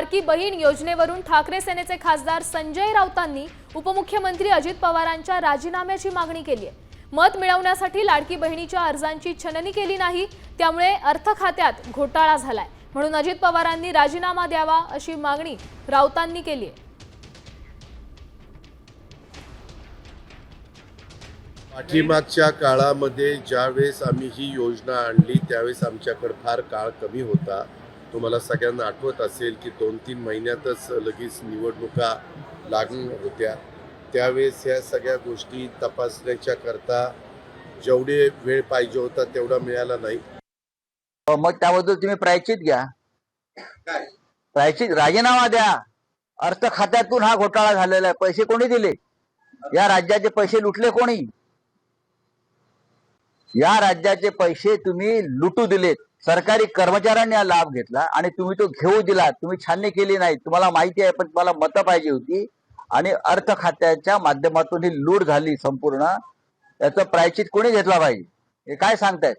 लाडकी बहीण योजनेवरून ठाकरे सेनेचे खासदार संजय राऊतांनी उपमुख्यमंत्री अजित पवारांच्या राजीनाम्याची मागणी केली आहे. मत मिळवण्यासाठी लाडकी बहिणीच्या अर्जांची छननी केली नाही त्यामुळे अर्थ खात्यात घोटाळा झालाय. म्हणून अजित पवारांनी राजीनामा द्यावा अशी मागणी राऊतांनी केली आहे. पाठीमागच्या काळामध्ये ज्यावेळेस आम्ही ही योजना आणली त्यावेळेस आमच्याकडे फार काळ कमी होता. तुम्हाला सगळ्यांना आठवत असेल की दोन तीन महिन्यातच लगेच निवडणुका लागणार होत्या. त्यावेळेस ह्या सगळ्या गोष्टी तपासण्याच्या करता जेवढे वेळ पाहिजे होता तेवढा मिळाला नाही. हो, मग त्याबद्दल तुम्ही प्रायचित घ्या. प्रायचित राजीनामा द्या. अर्थ खात्यातून हा घोटाळा झालेला आहे. पैसे कोणी दिले? या राज्याचे पैसे लुटले कोणी? या राज्याचे पैसे तुम्ही लुटू दिलेत. सरकारी कर्मचाऱ्यांनी हा लाभ घेतला आणि तुम्ही तो घेऊ दिला. तुम्ही छाननी केली नाही. तुम्हाला माहिती आहे पण तुम्हाला मतं पाहिजे होती. आणि अर्थ खात्याच्या माध्यमातून ही लूट झाली संपूर्ण. याचं प्रायचित कोणी घेतला पाहिजे? हे काय सांगतायत?